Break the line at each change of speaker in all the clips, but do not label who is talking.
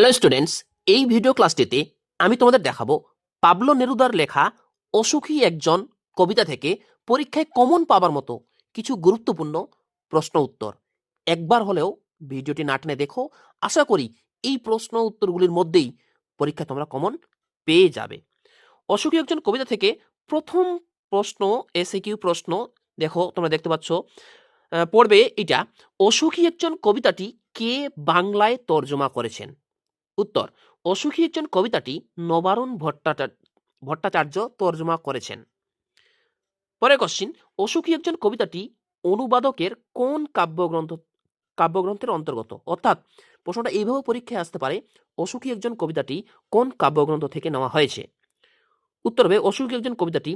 Hello students এই video ক্লাসটিতে আমি তোমাদের দেখাবো পাবলো নেরুদার লেখা অসুখী একজন কবিতা থেকে পরীক্ষায় কমন পাবার মতো কিছু গুরুত্বপূর্ণ প্রশ্ন উত্তর। একবার হলেও ভিডিওটি নাটনে দেখো, আশা করি এই প্রশ্ন উত্তরগুলির মধ্যেই পরীক্ষা তোমরা কমন পেয়ে যাবে। অসুখী একজন কবিতা থেকে প্রথম প্রশ্ন এসে কিউ প্রশ্ন, দেখো তোমরা দেখতে পাচ্ছ পড়বে এটা অসুখী একজন কবিতাটি কে বাংলায় তর্জমা করেছেন? উত্তর, অসুখী একজন কবিতাটি নবারুণ ভট্টাচার্য ভট্টাচার্য তর্জমা করেছেন। পরে কোশ্চিন অসুখী একজন কবিতাটি অনুবাদকের কোন কাব্যগ্রন্থ, কাব্যগ্রন্থের অন্তর্গত? অর্থাৎ প্রশ্নটা এইভাবে পরীক্ষায় আসতে পারে, অসুখী একজন কবিতাটি কোন কাব্যগ্রন্থ থেকে নেওয়া হয়েছে? উত্তর হবে, অসুখী একজন কবিতাটি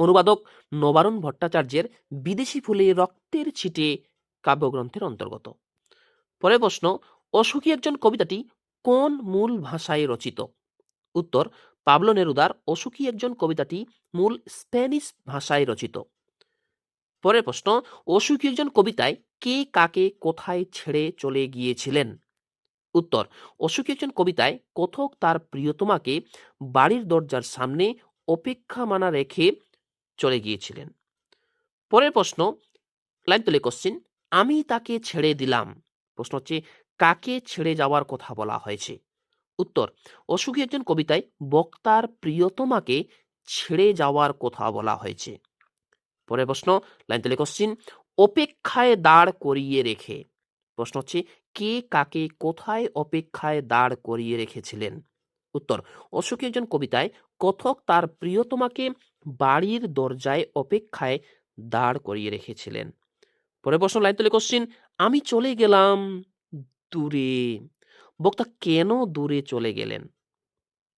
অনুবাদক নবারুণ ভট্টাচার্যের বিদেশি ফুলে রক্তের ছিটে কাব্যগ্রন্থের অন্তর্গত। পরের প্রশ্ন, অসুখী একজন কবিতাটি কোন মূল ভাষায় রচিত? উত্তর, পাবলো নেরুদার অসুখী একজন কবিতাটি মূল স্প্যানিশ ভাষায় রচিত। পরের প্রশ্ন, অসুখী একজন কবিতায় কে কাকে কোথায় ছেড়ে চলে গিয়েছিলেন? উত্তর, অসুখী একজন কবিতায় কথক তার প্রিয়তমাকে বাড়ির দরজার সামনে অপেক্ষা মানা রেখে চলে গিয়েছিলেন। পরের প্রশ্ন লাইন তুলে কোশ্চিন আমি তাকে ছেড়ে দিলাম। প্রশ্ন হচ্ছে কাকে ছেড়ে যাওয়ার কথা বলা হয়েছে? উত্তর অসুখী একজন কবিতায় বক্তার প্রিয়তমাকে ছেড়ে যাওয়ার কথা বলা হয়েছে। পরের প্রশ্ন, লাইন তুলে কোশ্চিন অপেক্ষায় দাঁড় করিয়ে রেখে। প্রশ্ন হচ্ছে, কে কাকে কোথায় অপেক্ষায় দাঁড় করিয়ে রেখেছিলেন? উত্তর অসুখী একজন কবিতায় কথক তার প্রিয়তমাকে বাড়ির দরজায় অপেক্ষায় দাঁড় করিয়ে রেখেছিলেন। পরে প্রশ্ন, লাইন তুলে কোশ্চিন আমি চলে গেলাম। দূরে, বক্তা কেন দূরে চলে গেলেন?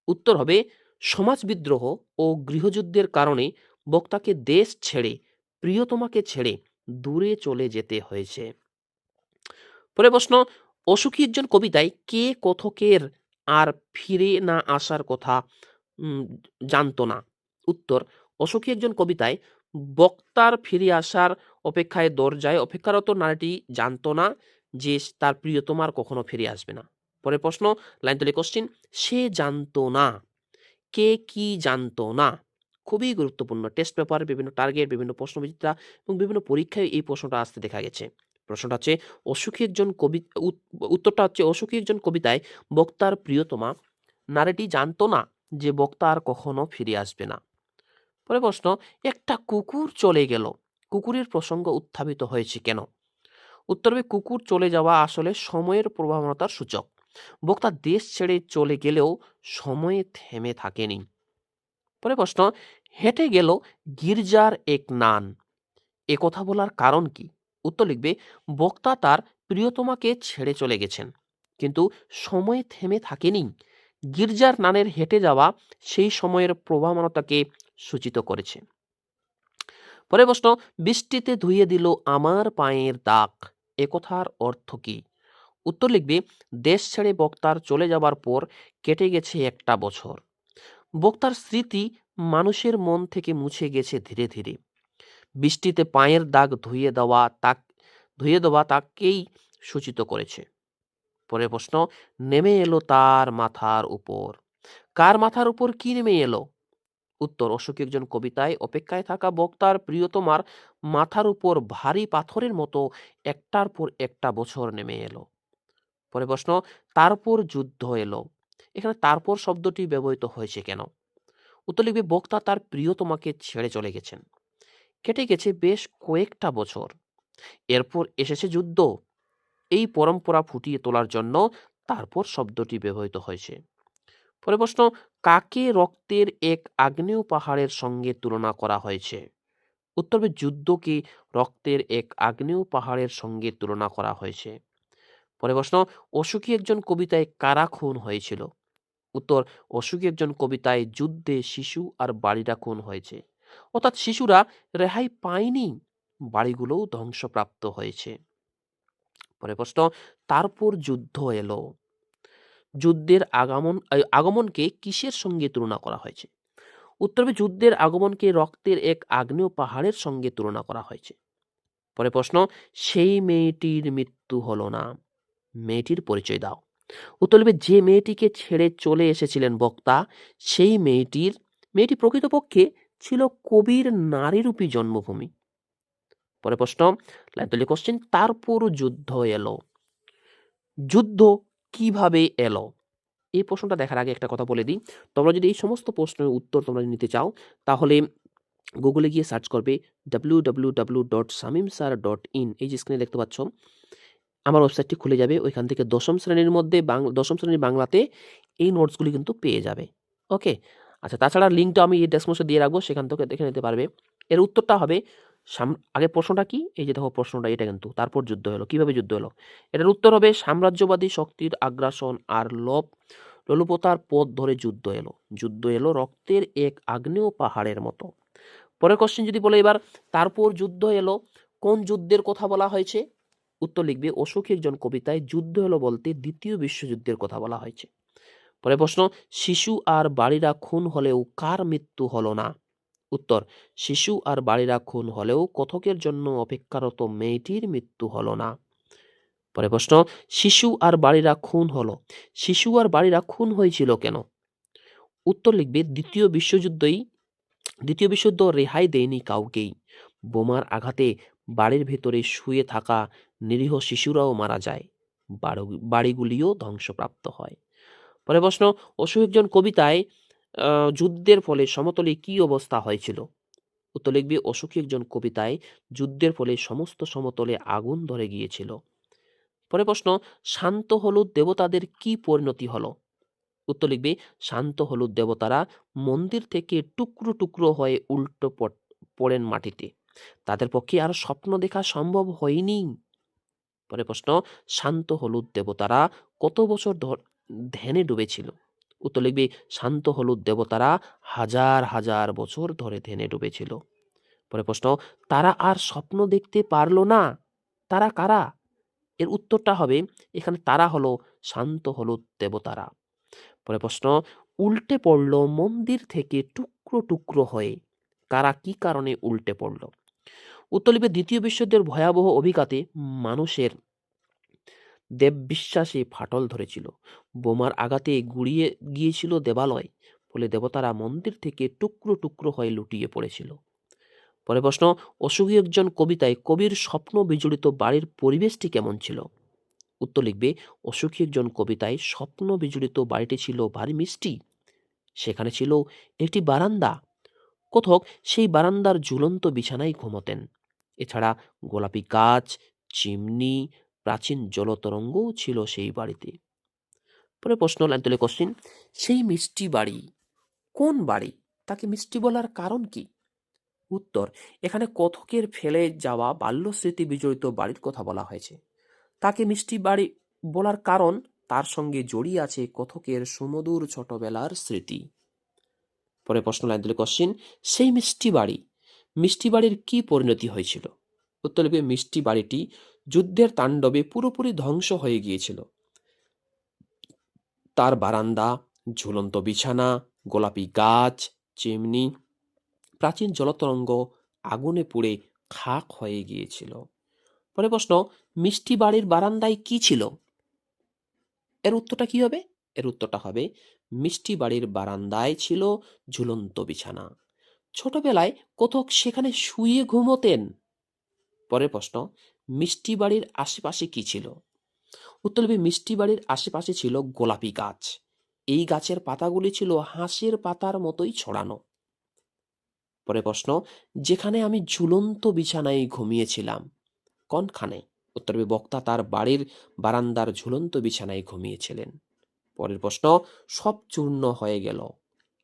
উত্তর হবে, সমাজ বিদ্রোহ ও গৃহযুদ্ধের কারণে বক্তাকে দেশ ছেড়ে, প্রিয়তমাকে ছেড়ে দূরে চলে যেতে হয়েছে। পরে প্রশ্ন, অসুখী একজন কবিতায় কে কথকের আর ফিরে না আসার কথা জানতো না। উত্তর, অসুখী একজন কবিতায় বক্তার ফিরে আসার অপেক্ষায় দরজায় অপেক্ষারত নারীটি জানতো না যে তার প্রিয়তমার কখনো ফিরে আসবে না। পরের প্রশ্ন, লাইন তুলে কোশ্চিন সে জানতো না। কে কি জানতো না? খুবই গুরুত্বপূর্ণ। টেস্ট পেপার বিভিন্ন টার্গেট বিভিন্ন প্রশ্নবিচিত্রা এবং বিভিন্ন পরীক্ষায় এই প্রশ্নটা আসতে দেখা গেছে। প্রশ্নটা হচ্ছে, অসুখী একজন কবি উত্তরটা হচ্ছে, অসুখী একজন কবিতায় বক্তার প্রিয়তমা, নারীটি জানতো না যে বক্তা আর কখনো ফিরে আসবে না। পরে প্রশ্ন, একটা কুকুর চলে গেল। কুকুরের প্রসঙ্গ উত্থাপিত হয়েছে কেন? উত্তর হবে কুকুর চলে যাওয়া আসলে সময়ের প্রভাবনতার সূচক। বক্তা দেশ ছেড়ে চলে গেলেও সময়ে থেমে থাকেনি। পরে প্রশ্ন, হেঁটে গেল গির্জার এক নান। এ কথা বলার কারণ কি? উত্তর লিখবে, বক্তা তার প্রিয়তমাকে ছেড়ে চলে গেছেন, কিন্তু সময়ে থেমে থাকেনি। গির্জার নানের হেঁটে যাওয়া সেই সময়ের প্রভাবনতাকে সূচিত করেছে। পরে প্রশ্ন, বৃষ্টিতে ধুয়ে দিল আমার পায়ের দাগ। এ কথার অর্থ কি? উত্তর লিখবে, দেশ ছেড়ে বক্তার চলে যাবার পর কেটে গেছে একটা বছর। বক্তার স্মৃতি মানুষের মন থেকে মুছে গেছে ধীরে ধীরে। বৃষ্টিতে পায়ের দাগ ধুয়ে দেওয়া তাক, ধুয়ে দেওয়া তাকেই সূচিত করেছে। পরের প্রশ্ন, নেমে এলো তার মাথার উপর? কার মাথার উপর কি নেমে এলো? উত্তর অশোক একজন কবিতায়, অপেক্ষায় থাকা বক্তার প্রিয়তমার মাথার উপর ভারী পাথরের মতো একটার পর একটা বছর নেমে এলো। পরে প্রশ্ন তারপর যুদ্ধ এলো। এখানে তারপর শব্দটি ব্যবহৃত হয়েছে কেন? উত্তর লিখবে, বক্তা তার প্রিয়তমাকে ছেড়ে চলে গেছেন। কেটে গেছে বেশ কয়েকটা বছর। এরপর এসেছে যুদ্ধ। এই পরম্পরা ফুটিয়ে তোলার জন্য তারপর শব্দটি ব্যবহৃত হয়েছে। পরে প্রশ্ন কাকে রক্তের এক আগ্নেয় পাহাড়ের সঙ্গে তুলনা করা হয়েছে? উত্তর হবে যুদ্ধকে রক্তের এক আগ্নেয় পাহাড়ের সঙ্গে তুলনা করা হয়েছে। পরে প্রশ্ন অসুখী একজন কবিতায় কারা খুন হয়েছিল? উত্তর অসুখী একজন কবিতায় যুদ্ধে শিশু আর বাড়িরা খুন হয়েছে। অর্থাৎ শিশুরা রেহাই পায়নি, বাড়িগুলোও ধ্বংসপ্রাপ্ত হয়েছে। পরে প্রশ্ন, তারপর যুদ্ধ এলো? যুদ্ধের আগমন আগমনকে কিসের সঙ্গে তুলনা করা হয়েছে? উত্তর হবে যুদ্ধের আগমনকে রক্তের এক আগ্নেয় পাহাড়ের সঙ্গে তুলনা করা হয়েছে। পরে প্রশ্ন, সেই মেয়েটির মৃত্যু হলো না? মেয়েটির পরিচয় দাও। উত্তর লিখবে যে মেয়েটিকে ছেড়ে চলে এসেছিলেন বক্তা, সেই মেয়েটির, মেয়েটি প্রকৃতপক্ষে ছিল কবির নারীরূপী জন্মভূমি। পরে প্রশ্ন লাইতলি কোশ্চেন তারপর যুদ্ধ এলো। যুদ্ধ কীভাবে এলো? এই প্রশ্নটা দেখার আগে একটা কথা বলে দিই। তোমরা যদি এই সমস্ত প্রশ্নের উত্তর তোমরা নিতে চাও, তাহলে গুগলে গিয়ে সার্চ করবে W W W dot Samim sir dot in এই যে স্ক্রিনে দেখতে পাচ্ছ। আমার ওয়েবসাইটটি খুলে যাবে। ওইখান থেকে দশম শ্রেণির মধ্যে দশম শ্রেণির বাংলাতে এই নোটসগুলি কিন্তু পেয়ে যাবে। ওকে আচ্ছা তাছাড়া লিঙ্কটা আমি এই ডেসক্রিপশনে দিয়ে রাখব। সেখান থেকে দেখে নিতে পারবে। এর উত্তরটা হবে সাম- আগে প্রশ্নটা কি? এই যে দেখো প্রশ্নটা, এটা কিন্তু। তারপর যুদ্ধ হলো। কীভাবে যুদ্ধ হলো? এটার উত্তর হবে, সাম্রাজ্যবাদী শক্তির আগ্রাসন আর লোভ। লোলুপতার পথ ধরে যুদ্ধ এলো। যুদ্ধ এলো রক্তের এক আগ্নেয় পাহাড়ের মতো। পরের কোশ্চেন যদি বলে এবার, তারপর যুদ্ধ এলো, কোন যুদ্ধের কথা বলা হয়েছে? উত্তর লিখবে, অশোক একজন কবিতায় যুদ্ধ এলো বলতে দ্বিতীয় বিশ্বযুদ্ধের কথা বলা হয়েছে। পরে প্রশ্ন, শিশু আর বাড়িরা খুন হলেও কার মৃত্যু হলো না? উত্তর, শিশু আর বাড়িরা খুন হলেও কথকের জন্য অপেক্ষারত মেয়েটির মৃত্যু হলো না। পরে প্রশ্ন, শিশু আর বাড়িরা খুন হলো। শিশু আর বাড়িরা খুন হয়েছিল কেন? উত্তর লিখবে, দ্বিতীয় বিশ্বযুদ্ধই, দ্বিতীয় বিশ্বযুদ্ধ রেহাই দেয়নি কাউকেই। বোমার আঘাতে বাড়ির ভেতরে শুয়ে থাকা নিরীহ শিশুরাও মারা যায়। বাড়ি- বাড়িগুলিও ধ্বংসপ্রাপ্ত হয়। পরে প্রশ্ন অশোক একজন কবিতায় যুদ্ধের ফলে সমতলে কি অবস্থা হয়েছিল? উত্তর লিখবে, অশোকী একজন কবিতায় যুদ্ধের ফলে সমস্ত সমতলে আগুন ধরে গিয়েছিল। পরে প্রশ্ন, শান্ত হলুদ দেবতাদের কি পরিণতি হলো? উত্তর লিখবে, শান্ত হলুদ দেবতারা মন্দির থেকে টুকরো টুকরো হয়ে উল্টো পড়েন মাটিতে। তাদের পক্ষে আর স্বপ্ন দেখা সম্ভব হয়নি। পরে প্রশ্ন, শান্ত হলুদ দেবতারা কত বছর ধর, ধ্যানে ডুবেছিল? উত্তর লিখবে, শান্ত হলুদ দেবতারা হাজার হাজার বছর ধরে ধ্যানে ডুবেছিল। পরে প্রশ্ন, তারা আর স্বপ্ন দেখতে পারল না, তারা কারা? এর উত্তরটা হবে, এখানে তারা হলো শান্ত হলুদ দেবতারা। পরে প্রশ্ন, উল্টে পড়ল মন্দির থেকে টুকরো টুকরো হয়ে, কারা কি কারণে উল্টে পড়ল? উত্তর লিখবে দ্বিতীয় বিশ্বযুদ্ধের ভয়াবহ অভিঘাতে মানুষের দেব বিশ্বাসে ফাটল ধরেছিল। বোমার আঘাতে গুড়িয়ে গিয়েছিল দেবালয়, ফলে দেবতারা মন্দির থেকে টুকরো টুকরো হয়ে লুটিয়ে পড়েছিল। পরে প্রশ্ন, অসুখী একজন কবিতায় কবির স্বপ্ন বিজড়িত বাড়ির পরিবেশটি কেমন ছিল? উত্তর লিখবে, অসুখী একজন কবিতায় স্বপ্ন বিজড়িত বাড়িটি ছিল ভারী মিষ্টি। সেখানে ছিল একটি বারান্দা। কথক সেই বারান্দার ঝুলন্ত বিছানায় ঘুমোতেন। এছাড়া গোলাপি গাছ, চিমনি প্রাচীন জলতরঙ্গও ছিল সেই বাড়িতে। পরে প্রশ্ন লাইন তুলে কোশ্চিন, সেই মিষ্টি বাড়ি কোন বাড়ি? তাকে মিষ্টি বলার কারণ কি? উত্তর, এখানে কথকের ফেলে যাওয়া বাল্য স্মৃতি বিজড়িত বাড়ির কথা বলা হয়েছে। তাকে মিষ্টি বাড়ি বলার কারণ তার সঙ্গে জড়িয়ে আছে কথকের সুমধুর ছোটবেলার স্মৃতি। পরে প্রশ্ন লাইন তুলে কোশ্চিন, সেই মিষ্টি বাড়ি, মিষ্টি বাড়ির কি পরিণতি হয়েছিল? উত্তর মিষ্টি বাড়িটি যুদ্ধের তাণ্ডবে পুরোপুরি ধ্বংস হয়ে গিয়েছিল। তার বারান্দা, ঝুলন্ত বিছানা, গোলাপি গাছ, চিমনি, প্রাচীন জলতরঙ্গ আগুনে পুড়ে খাক হয়ে গিয়েছিল। পরে প্রশ্ন, মিষ্টি বাড়ির বারান্দায় কি ছিল? এর উত্তরটা কি হবে? এর উত্তরটা হবে, মিষ্টি বাড়ির বারান্দায় ছিল ঝুলন্ত বিছানা। ছোটবেলায় কোথক সেখানে শুয়ে ঘুমোতেন। পরের প্রশ্ন, মিষ্টি বাড়ির আশেপাশে কি ছিল? উত্তর লিখবে মিষ্টি বাড়ির আশেপাশে ছিল গোলাপি গাছ। এই গাছের পাতাগুলি ছিল হাঁসের পাতার মতোই ছড়ানো। পরে প্রশ্ন, যেখানে আমি ঝুলন্ত বিছানায় ঘুমিয়েছিলাম, কোনখানে? উত্তর লিখবে বক্তা তার বাড়ির বারান্দার ঝুলন্ত বিছানায় ঘুমিয়েছিলেন। পরের প্রশ্ন, সব চূর্ণ হয়ে গেল।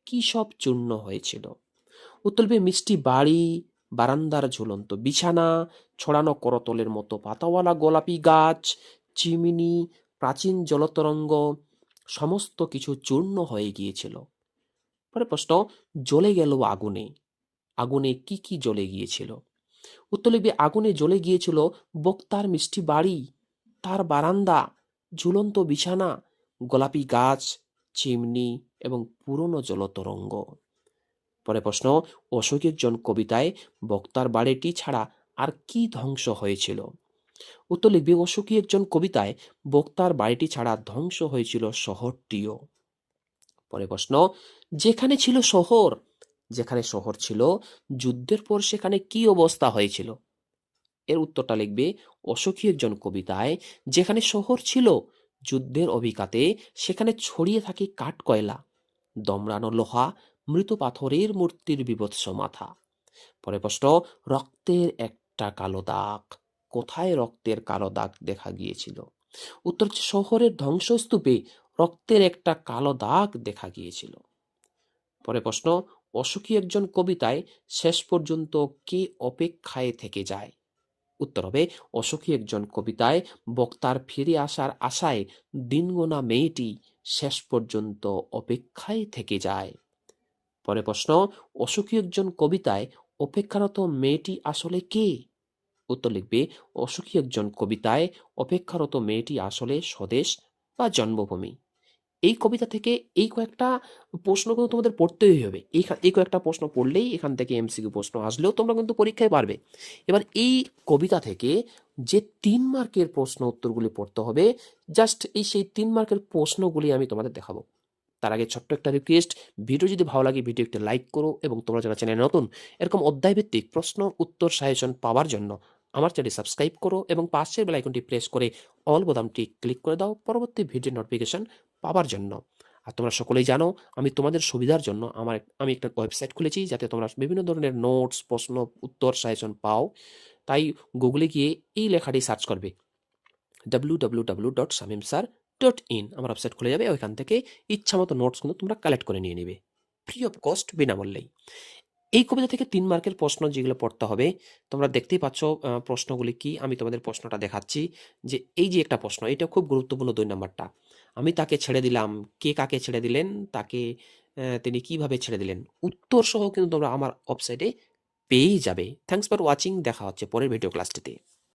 কি সব চূর্ণ হয়েছিল? উত্তর লিখবে মিষ্টি বাড়ি বারান্দার ঝুলন্ত বিছানা, ছড়ানো করতলের মতো পাতাওয়ালা গোলাপি গাছ, চিমিনি, প্রাচীন জলতরঙ্গ, সমস্ত কিছু চূর্ণ হয়ে গিয়েছিল। পরে প্রশ্ন, জ্বলে গেল আগুনে? আগুনে কি কি জ্বলে গিয়েছিল? উত্তর আগুনে জ্বলে গিয়েছিল বক্তার মিষ্টি বাড়ি, তার বারান্দা, ঝুলন্ত বিছানা, গোলাপি গাছ, চিমনি এবং পুরনো জলতরঙ্গ। পরে প্রশ্ন, অশোকের জন কবিতায় বক্তার বাড়িটি ছাড়া আর কি ধ্বংস হয়েছিল? উত্তর লিখবে অশোকী একজন কবিতায় বক্তার বাড়িটি ছাড়া ধ্বংস হয়েছিল শহরটিও। পরে প্রশ্ন, যেখানে ছিল শহর? যেখানে শহর ছিল, যুদ্ধের পর সেখানে কি অবস্থা হয়েছিল? এর উত্তরটা লিখবে অশোকী একজন কবিতায় যেখানে শহর ছিল, যুদ্ধের অভিজ্ঞাতে সেখানে ছড়িয়ে থাকে কাঠ কয়লা দমড়ানো লোহা মৃত পাথরের মূর্তির বিভৎস মাথা। পরে প্রশ্ন, রক্তের একটা কালো দাগ। কোথায় রক্তের কালো দাগ দেখা গিয়েছিল? উত্তর শহরের ধ্বংসস্তূপে রক্তের একটা কালো দাগ দেখা গিয়েছিল। পরে প্রশ্ন, অশোকী একজন কবিতায় শেষ পর্যন্ত কে অপেক্ষায় থেকে যায়? উত্তর হবে, অশোকী একজন কবিতায় বক্তার ফিরে আসার আশায় দিনগোনা মেয়েটি শেষ পর্যন্ত অপেক্ষায় থেকে যায়। পরে প্রশ্ন, অশোকী একজন কবিতায় অপেক্ষারত মেয়েটি আসলে কে? উত্তর লিখবে অসুখী একজন কবিতায় অপেক্ষারত মেয়েটি আসলে স্বদেশ বা জন্মভূমি। এই কবিতা থেকে এই কয়েকটা প্রশ্ন কিন্তু তোমাদের পড়তেই হবে। এই কয়েকটা প্রশ্ন পড়লেই এখান থেকে এমসিকিউ প্রশ্ন আসলেও তোমরা কিন্তু পরীক্ষায় পারবে। এবার এই কবিতা থেকে যে তিন মার্কের প্রশ্ন উত্তরগুলি পড়তে হবে, জাস্ট এই সেই তিন মার্কের প্রশ্নগুলি আমি তোমাদের দেখাবো। তার আগে ছোট্ট একটা রিকোয়েস্ট ভিডিও যদি ভালো লাগে, ভিডিও একটা লাইক করো এবং তোমরা যারা চ্যানেল নতুন, এরকম অধ্যায়ভিত্তিক প্রশ্ন, উত্তর সাজেশন পাওয়ার জন্য আমার চ্যানেল সাবস্ক্রাইব করো এবং পাশের বেল আইকনটি প্রেস করে অল বোতামটি ক্লিক করে দাও পরবর্তী ভিডিও নোটিফিকেশন পাওয়ার জন্য। আর তোমরা সকলেই জানো, আমি তোমাদের সুবিধার জন্য আমার আমি একটা ওয়েবসাইট খুলেছি যাতে তোমরা বিভিন্ন ধরনের নোটস প্রশ্ন, উত্তর সাজেশন পাও। তাই গুগলে গিয়ে এই লেখাটি সার্চ করবে। W W W dot Shamim sir dot in আমার ওয়েবসাইট খুলে যাবে, ওইখান থেকে ইচ্ছা মতো নোটস কিন্তু তোমরা কালেক্ট করে নিয়ে নেবে। ফ্রি অফ কস্ট বিনামূল্যেই। এই কবিতা থেকে তিন মার্কের প্রশ্ন যেগুলো পড়তে হবে, তোমরা দেখতেই পাচ্ছ প্রশ্নগুলি কি, আমি তোমাদের প্রশ্নটা দেখাচ্ছি যে এই যে একটা প্রশ্ন, এটা খুব গুরুত্বপূর্ণ দুই নাম্বারটা। আমি তাকে ছেড়ে দিলাম, কে কাকে ছেড়ে দিলেন, তাকে তিনি কীভাবে ছেড়ে দিলেন, উত্তর সহ কিন্তু তোমরা আমার ওয়েবসাইটে পেয়েই যাবে। থ্যাঙ্কস ফর ওয়াচিং দেখা হচ্ছে পরের ভিডিও ক্লাসটিতে